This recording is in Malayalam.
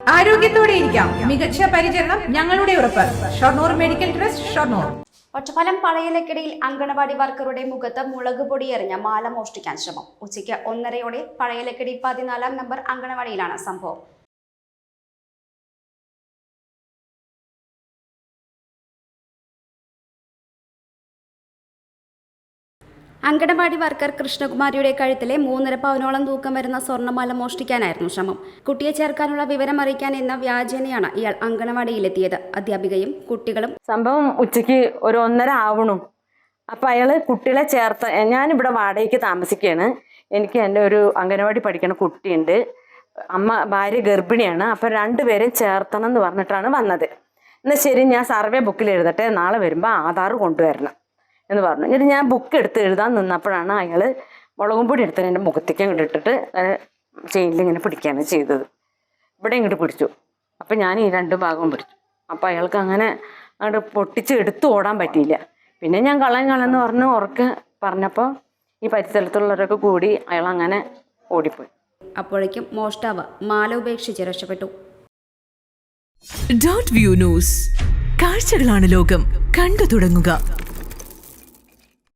ആരോഗ്യത്തോടെ ഇരിക്കാം. മികച്ച പരിചരണം ഞങ്ങളുടെ ഉറപ്പ്. Shoranur medical trust Shoranur. ഒറ്റഫലം പഴയലക്കിടയിൽ അങ്കണവാടി വർക്കറുടെ മുഖത്ത് മുളക് പൊടി എറിഞ്ഞ മാല മോഷ്ടിക്കാൻ ശ്രമം. ഉച്ചയ്ക്ക് ഒന്നരയോടെ പഴയലക്കിടി പതിനാലാം നമ്പർ അങ്കണവാടിയിലാണ് സംഭവം. അങ്കണവാടി വർക്കർ കൃഷ്ണകുമാരിയുടെ കഴുത്തിലെ മൂന്നര പവനോളം തൂക്കം വരുന്ന സ്വർണമാല മോഷ്ടിക്കാനായിരുന്നു ശ്രമം. കുട്ടിയെ ചേർക്കാനുള്ള വിവരം അറിയിക്കാൻ എന്ന വ്യാജേനയാണ് ഇയാൾ അങ്കണവാടിയിലെത്തിയത്. അധ്യാപികയും കുട്ടികളും സംഭവം ഉച്ചയ്ക്ക് ഒരു ഒന്നര ആവണു. അപ്പം അയാൾ കുട്ടികളെ ചേർത്ത് ഞാനിവിടെ വാടകയ്ക്ക് താമസിക്കുകയാണ്. എനിക്ക് എന്റെ ഒരു അംഗനവാടി പഠിക്കുന്ന കുട്ടിയുണ്ട്. അമ്മ ഭാര്യ ഗർഭിണിയാണ്. അപ്പം രണ്ടുപേരും ചേർത്തണം എന്ന് പറഞ്ഞിട്ടാണ് വന്നത്. എന്നാൽ ശരി ഞാൻ സർവേ ബുക്കിൽ എഴുതട്ടെ. നാളെ വരുമ്പോൾ ആധാർ കൊണ്ടുവരണം. എന്ന് പറഞ്ഞു. എന്നിട്ട് ഞാൻ ബുക്ക് എടുത്ത് എഴുതാൻ നിന്നപ്പോഴാണ് അയാൾ മുളകും പൊടി എടുത്ത് എന്റെ മുഖത്തേക്ക് അങ്ങോട്ട് ഇട്ടിട്ട് ചെയിനിൽ ഇങ്ങനെ പിടിക്കുകയാണ് ചെയ്തത്. ഇവിടെ ഇങ്ങോട്ട് പിടിച്ചു. അപ്പം ഞാൻ ഈ രണ്ട് ഭാഗവും പിടിച്ചു. അപ്പം അയാൾക്ക് അങ്ങനെ അങ്ങോട്ട് പൊട്ടിച്ച് എടുത്ത് ഓടാൻ പറ്റിയില്ല. പിന്നെ ഞാൻ കളയും കളയെന്ന് പറഞ്ഞ് ഉറക്ക് പറഞ്ഞപ്പോൾ ഈ പരിസരത്തുള്ളവരൊക്കെ കൂടി അയാൾ അങ്ങനെ ഓടിപ്പോയി. അപ്പോഴേക്കും മോഷ്ടാവ് മാല ഉപേക്ഷിച്ച് രക്ഷപ്പെട്ടു. ഡോട്ട് വ്യൂ ന്യൂസ് കാഴ്ചകളാണ് ലോകം. കണ്ടു തുടങ്ങുക.